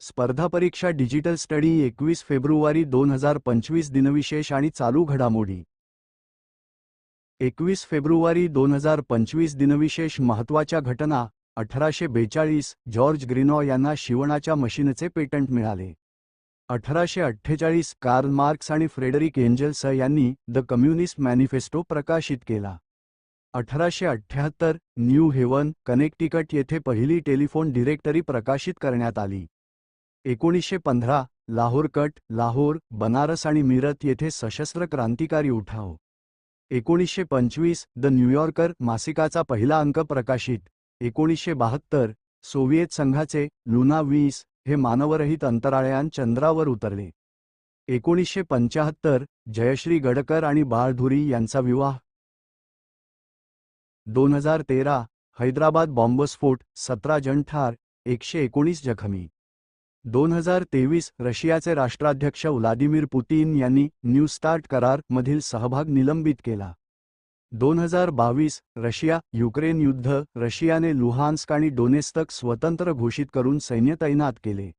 स्पर्धा परीक्षा digital study एकवीस फेब्रुवारी दोन हजार पंचवीस दिनविशेष आणि चालू घडामोडी. एकवीस फेब्रुवारी दोन हजार पंचवीस दिनविशेष महत्त्वाच्या घटना अठराशे बेचाळीस जॉर्ज ग्रिनॉ यांना शिवणाच्या मशीनचे पेटंट मिळाले. अठराशे अठ्ठेचाळीस कार्ल मार्क्स आणि फ्रेडरिक एंजल्स यांनी द कम्युनिस्ट मॅनिफेस्टो प्रकाशित केला. अठराशे अठ्ठ्याहत्तर न्यू हेवन कनेक्टिकट येथे पहिली टेलिफोन डिरेक्टरी प्रकाशित करण्यात आली. एकोणीसशे पंधरा लाहोर कट लाहोर बनारस आणि मीरत येथे सशस्त्र क्रांतिकारी उठाव. एकोणीसशे पंचवीस द न्यूयॉर्कर मासिकाचा पहिला अंक प्रकाशित. एकोणीसशे बहात्तर सोव्हिएत संघाचे लुना वीस हे मानवरहित अंतराळयान चंद्रावर उतरले. एकोणीसशे पंचाहत्तर जयश्री गडकर आणि बाळधुरी यांचा विवाह. दोन हजार तेरा हैदराबाद बॉम्बस्फोट सतरा जण ठार एकशे एकोणीस जखमी. दोन हजार तेवीस रशियाचे राष्ट्राध्यक्ष व्लादिमीर पुतीन यांनी न्यू स्टार्ट करार मधील सहभाग निलंबित केला. दोन हजार बावीस रशिया युक्रेन युद्ध रशियाने लुहान्स्क आणि डोनेस्तक स्वतंत्र घोषित करून सैन्य तैनात केले.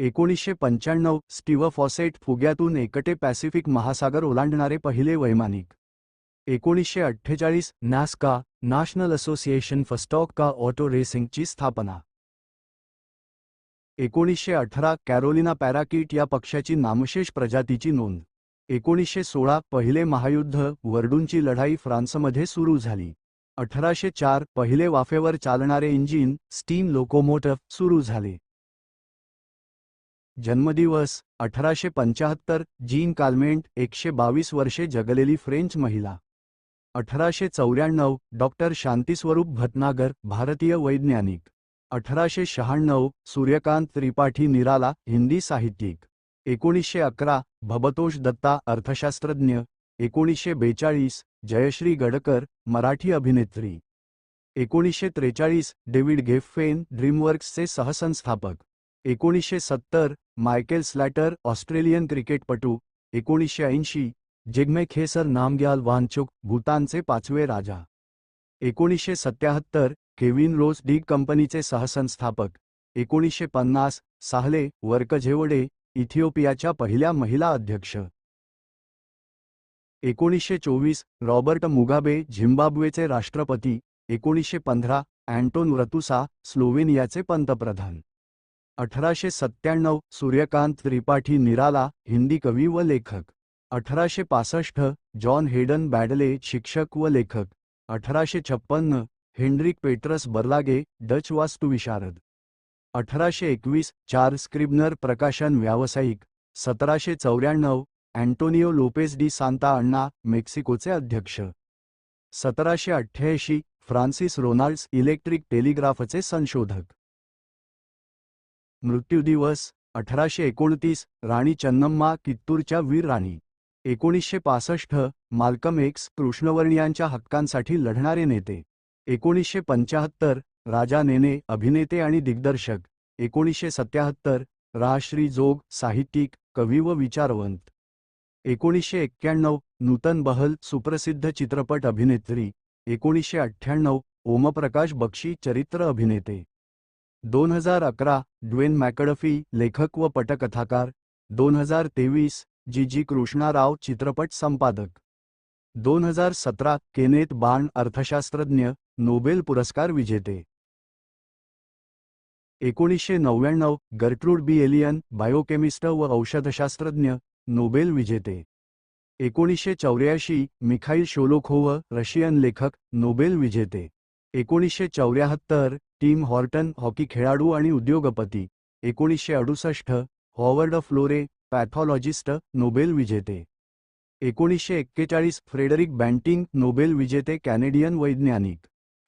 एकोणीसशे पंच्याण्णव स्टीव्ह फॉसेट फुग्यातून एकटे पॅसिफिक महासागर ओलांडणारे पहिले वैमानिक. एकोणीसशे अठ्ठेचाळीस NASCAR National Association for Stock Car Auto रेसिंगची स्थापना. एकोणीसशे अठरा कॅरोलिना पॅराकीट या पक्षाची नामशेष प्रजातीची नोंद. एकोणीसशे सोळा पहिले महायुद्ध वर्डूनची लढाई फ्रान्समध्ये सुरू झाली. अठराशे चार पहिले वाफेवर चालणारे इंजिन स्टीम लोकोमोटिव्ह सुरू झाले. जन्मदिवस अठराशे पंचाहत्तर जीन काल्मेंट एकशे बावीस वर्षे जगलेली फ्रेंच महिला. अठराशे चौऱ्याण्णव डॉक्टर शांतीस्वरूप भटनागर भारतीय वैज्ञानिक. अठराशे शहाण्णव सूर्यकांत त्रिपाठी निराला हिंदी साहित्यिक. एकोणीसशे अकरा भबतोष दत्ता अर्थशास्त्रज्ञ. एकोणीसशे बेचाळीस जयश्री गडकर मराठी अभिनेत्री. एकोणीसशे त्रेचाळीस डेव्हिड गेफेन ड्रीमवर्क्सचे सहसंस्थापक. एकोणीसशे सत्तर मायकेल स्लॅटर ऑस्ट्रेलियन क्रिकेटपटू. एकोणीसशे ऐंशी जिग्मे खेसर नामग्याल वांचुक भूतानचे पाचवे राजा. एकोणीसशे सत्याहत्तर केविन रोज डीग कंपनीचे सहसंस्थापक. एकोणीसशे पन्नास साहले वर्कझेवडे इथिओपियाच्या पहिल्या महिला अध्यक्ष. एकोणीसशे चोवीस रॉबर्ट मुगाबे झिम्बाब्वेचे राष्ट्रपती. एकोणीसशे पंधरा अँटोन रतुसा स्लोवेनियाचे पंतप्रधान. अठराशे सत्त्याण्णव सूर्यकांत त्रिपाठी निराला हिंदी कवी व लेखक. अठराशे पासष्ट जॉन हेडन बॅडले शिक्षक व लेखक. अठराशे छप्पन्न हेनरिक पेट्रस बर्लागे डच वास्तुविशारद अठराशे एकवीस चार स्क्रिब्नर प्रकाशन व्यावसायिक. सतराशे चौऱ्याण्णव Antonio Lopez de Santa Anna मेक्सिकोचे अध्यक्ष. सतराशे अठ्ठ्याऐंशी फ्रान्सिस रोनाल्ड्स इलेक्ट्रिक टेलिग्राफचे संशोधक. मृत्यूदिवस अठराशे एकोणतीस राणी चन्नम्मा कित्तूरच्या वीर राणी. एकोणीसशे पासष्ट माल्कम एक्स कृष्णवर्णियांच्या हक्कांसाठी लढणारे नेते. एकोणीसशे पंचाहत्तर राजा नेने अभिनेते आणि दिग्दर्शक. एकोणीसशे सत्याहत्तर राश्री जोग साहित्यिक कवी व विचारवंत. एकोणीसशे एक्क्याण्णव नूतन बहल सुप्रसिद्ध चित्रपट अभिनेत्री. एकोणीसशे अठ्ठ्याण्णव ओमप्रकाश बक्षी चरित्र अभिनेते. दोन हजार अकरा ड्वेन मॅकडफी लेखक व पटकथाकार. दोन हजार तेवीस जी. जी. कृष्णाराव चित्रपट संपादक. दोन हजार सतरा केनेत बाण अर्थशास्त्रज्ञ. नोबेल पुरस्कार विजेते. एकोणीसशे नव्याण्णव गर्ट्रूड बी. एलियन बायोकेमिस्ट व औषधशास्त्रज्ञ नोबेल विजेते. एकोणीसशे चौऱ्याऐंशी मिखाईल शोलोखोव रशियन लेखक नोबेल विजेते. एकोणीसशे चौऱ्याहत्तर टीम हॉर्टन हॉकी खेळाडू आणि उद्योगपती. एकोणीसशे अडुसष्ट हॉवर्ड फ्लोरे पॅथॉलॉजिस्ट नोबेल विजेते. एकोणीसशे एक्केचाळीस फ्रेडरिक बँटिंग नोबेल विजेते कॅनेडियन वैज्ञानिक.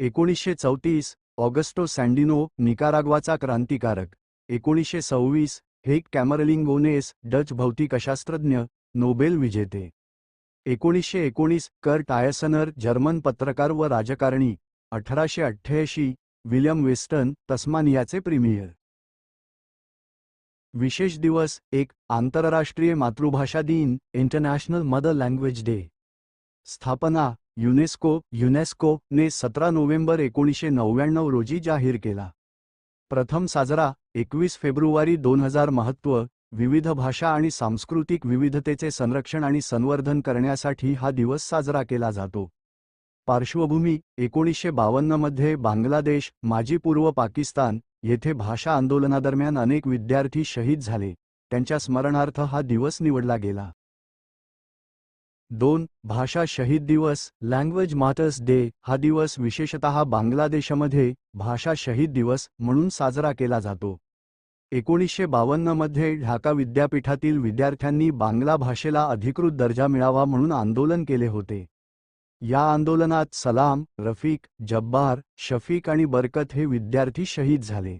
एकोणीसशे चौतीस ऑगस्टो सँडिनो निकाराग्वाचा क्रांतिकारक. एकोणीसशे सव्वीस हेक कॅमरलिंगोनेस डच भौतिकशास्त्रज्ञ नोबेल विजेते. एकोणीसशे एकोणीस कर टायसनर जर्मन पत्रकार व राजकारणी. अठराशे अठ्ठ्याऐंशी विलियम वेस्टन तस्मानियाचे प्रीमियर. विशेष दिवस एक आंतरराष्ट्रीय मातृभाषा दिन इंटरनॅशनल मदर लँग्वेज डे. स्थापना युनेस्को युनेस्कोने सतरा नोव्हेंबर एकोणीसशे नव्याण्णव रोजी जाहीर केला. प्रथम साजरा एकवीस फेब्रुवारी दोन हजार महत्त्व विविध भाषा आणि सांस्कृतिक विविधतेचे संरक्षण आणि संवर्धन करण्यासाठी हा दिवस साजरा केला जातो. पार्श्वभूमी एकोणीसशे बावन्नमध्ये बांगलादेश माजी पूर्व पाकिस्तान येथे भाषा आंदोलनादरम्यान अनेक विद्यार्थी शहीद झाले. त्यांच्या स्मरणार्थ हा दिवस निवडला गेला. दोन भाषा शहीद दिवस लँग्वेज माटर्स डे हा दिवस विशेषतः बांगलादेशमध्ये भाषा शहीद दिवस म्हणून साजरा केला जातो. एकोणीसशे बावन्नमध्ये ढाका विद्यापीठातील विद्यार्थ्यांनी बांगला भाषेला अधिकृत दर्जा मिळावा म्हणून आंदोलन केले होते. या आंदोलनात सलाम रफीक जब्बार शफीक आणि बरकत हे विद्यार्थी शहीद झाले.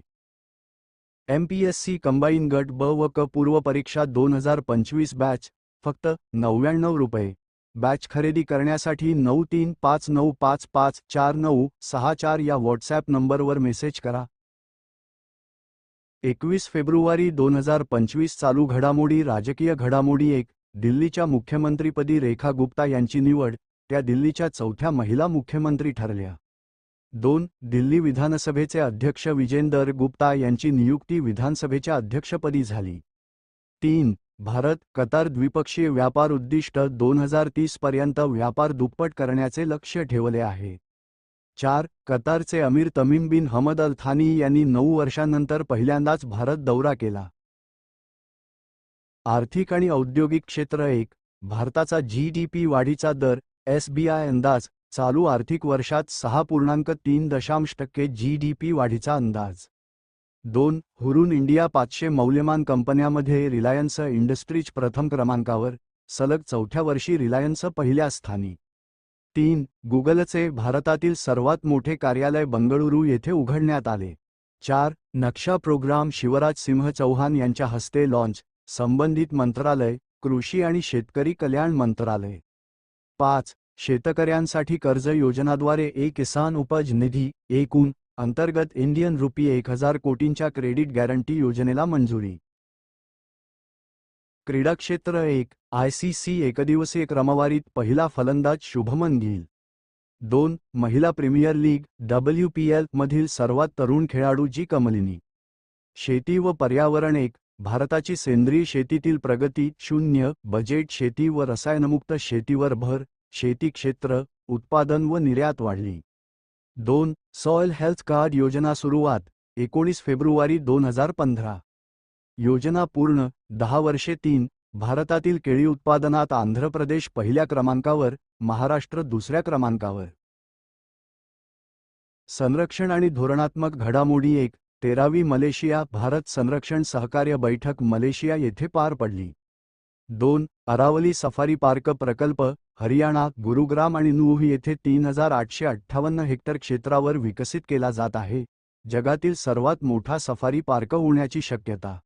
एमपीएससी कंबाईन गट ब व क पूर्व परीक्षा दोन हजार पंचवीस बॅच फक्त नव्याण्णव रुपये. बॅच खरेदी करण्यासाठी नऊ तीन पाच नऊ पाच पाच चार नऊ सहा चार या व्हॉट्सॲप नंबरवर मेसेज करा. एकवीस फेब्रुवारी दोन हजार पंचवीस चालू घडामोडी राजकीय घडामोडी एक दिल्लीच्या मुख्यमंत्रीपदी रेखा गुप्ता यांची निवड त्या दिल्लीच्या चौथ्या महिला मुख्यमंत्री ठरल्या. दोन दिल्ली विधानसभेचे अध्यक्ष विजेंदर गुप्ता यांची नियुक्ती विधानसभेच्या अध्यक्षपदी झाली. तीन भारत कतार द्विपक्षीय व्यापार उद्दिष्ट दोन हजार तीस पर्यंत व्यापार दुप्पट करण्याचे लक्ष्य ठेवले आहे. चार कतारचे अमीर तमीम बिन हमद अल थानी यांनी नऊ वर्षांनंतर पहिल्यांदाच भारत दौरा केला. आर्थिक आणि औद्योगिक क्षेत्र एक भारताचा जी डी पी वाढीचा दर एसबीआय अंदाज चालू आर्थिक वर्षात सहा पूर्णांक तीन दशांश टक्के जी डी पी वाढीचा अंदाज. दोन हुरून इंडिया पाचशे मौल्यमान कंपन्यामध्ये रिलायन्स इंडस्ट्रीज प्रथम क्रमांकावर सलग चौथ्या वर्षी रिलायन्स पहिल्या स्थानी. तीन गुगलचे भारतातील सर्वात मोठे कार्यालय बंगळुरू येथे उघडण्यात आले. चार नक्षा प्रोग्राम शिवराज सिंह चौहान यांच्या हस्ते लॉन्च संबंधित मंत्रालय कृषी आणि शेतकरी कल्याण मंत्रालय. पाच शेतकऱ्यांसाठी कर्ज योजनाद्वारे ए किसान उपज निधी एकूण अंतर्गत इंडियन रुपी एक हजार कोटींच्या क्रेडिट गॅरंटी योजनेला मंजुरी. क्रीडा क्षेत्र एक आयसीसी एकदिवसीय क्रमवारीत पहिला फलंदाज शुभमन गिल. दोन महिला Premier League W P L मधील सर्वात तरुण खेळाडू जी कमलिनी. शेती व पर्यावरण एक भारताची सेंद्रिय शेतीतील प्रगती शून्य बजेट शेती व रसायनमुक्त शेतीवर भर शेती क्षेत्र उत्पादन व निर्यात वाढली. दोन सॉइल हेल्थ कार्ड योजना सुरुवात एकोणीस फेब्रुवारी दोन हजार पंधरा. योजना पूर्ण दहा वर्षे तीन भारतातील केळी उत्पादनात आंध्र प्रदेश पहिल्या क्रमांकावर महाराष्ट्र दुसऱ्या क्रमांकावर. संरक्षण आणि धोरणात्मक घडामोडी एक तेरावी मलेशिया भारत संरक्षण सहकार्य बैठक मलेशिया येथे पार पडली. दोन अरावली सफारी पार्क प्रकल्प हरियाणा गुरुग्राम आणि नूह येथे तीन हजार आठशे अठ्ठावन्न हेक्टर क्षेत्रावर विकसित केला जात आहे. जगातील सर्वात मोठा सफारी पार्क होण्याची शक्यता.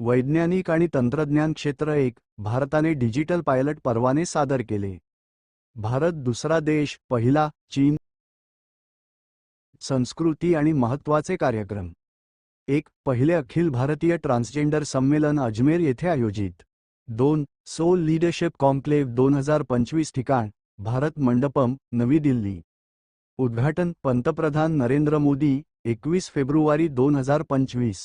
वैज्ञानिक आणि तंत्रज्ञान क्षेत्र एक भारताने डिजिटल पायलट परवाने सादर केले. भारत दुसरा देश पहिला चीन. संस्कृती आणि महत्त्वाचे कार्यक्रम. एक पहिले अखिल भारतीय ट्रान्सजेंडर संमेलन अजमेर येथे आयोजित. दोन सोल लीडरशिप कॉन्क्लेव्ह दोन हजार पंचवीस ठिकाण भारत मंडपम नवी दिल्ली. उद्घाटन पंतप्रधान नरेंद्र मोदी एकवीस फेब्रुवारी दोन हजार पंचवीस.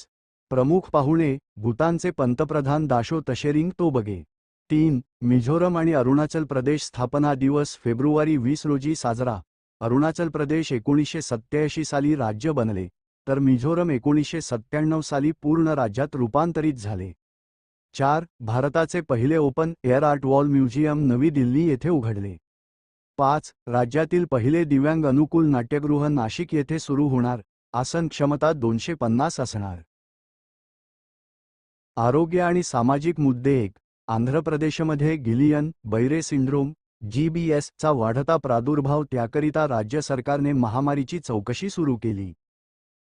प्रमुख पाहुणे भूतानचे पंतप्रधान दाशो तशेरिंग तोबगे. तीन मिझोरम आणि अरुणाचल प्रदेश स्थापना दिवस फेब्रुवारी वीस रोजी साजरा. अरुणाचल प्रदेश एकोणीसशे सत्त्याऐंशी साली राज्य बनले तर मिझोरम एकोणीसशे सत्त्याण्णव साली पूर्ण राज्यात रूपांतरित झाले. चार भारताचे पहिले open air art wall museum नवी दिल्ली येथे उघडले. पाच राज्यातील पहिले दिव्यांग अनुकूल नाट्यगृह नाशिक येथे सुरू होणार आसन क्षमता दोनशे पन्नास असणार. आरोग्य आणि सामाजिक मुद्दे एक आंध्र प्रदेशमध्ये गिलियन बैरे सिंड्रोम जीबीएस चा वाढता प्रादुर्भाव त्याकरिता राज्य सरकारने महामारीची चौकशी सुरू केली.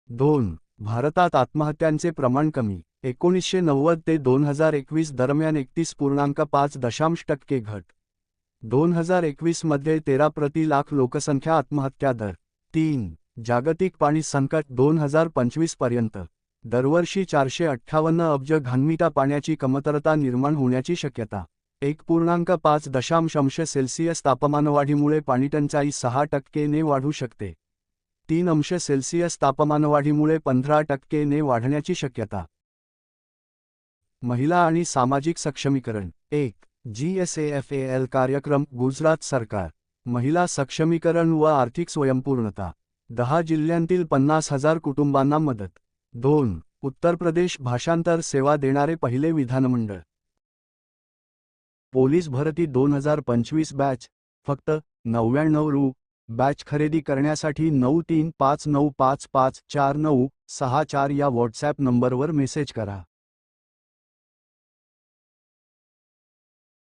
दोन भारतात आत्महत्यांचे प्रमाण कमी. एकोणीसशे नव्वद ते दोन हजार एकवीस दरम्यान एकतीस पूर्णांक पाच दशांश टक्के घट. दोन हजार एकवीसमध्ये तेरा प्रति लाख लोकसंख्या आत्महत्या दर. तीन. जागतिक पाणी संकट दोन हजार पंचवीसपर्यंत. दरवर्षी चारशे अठ्ठावन्न अब्ज घनमीटा पाण्याची कमतरता निर्माण होण्याची शक्यता. एक पूर्णांक पाच दशांश अंश सेल्सिअस तापमानवाढीमुळे पाणीटंचाई सहा टक्केने वाढू शकते. तीन अंश सेल्सिअस तापमानवाढीमुळे पंधरा टक्केने वाढण्याची शक्यता. महिला आणि सामाजिक सक्षमीकरण. एक जी एस एफ एल कार्यक्रम गुजरात सरकार. महिला सक्षमीकरण व आर्थिक स्वयंपूर्णता. दहा जिल्ह्यांतील पन्नास हजार कुटुंबांना मदत. दोन उत्तर प्रदेश भाषांतर सेवा देणारे पहिले विधानमंडळ. पोलीस भरती दोन हजार पंचवीस बॅच. फक्त नव्याण्णव रु. बॅच खरेदी करण्यासाठी नऊ तीन पाच नऊ पाच पाच चार नऊ सहा चार या व्हॉट्सॲप नंबरवर मेसेज करा.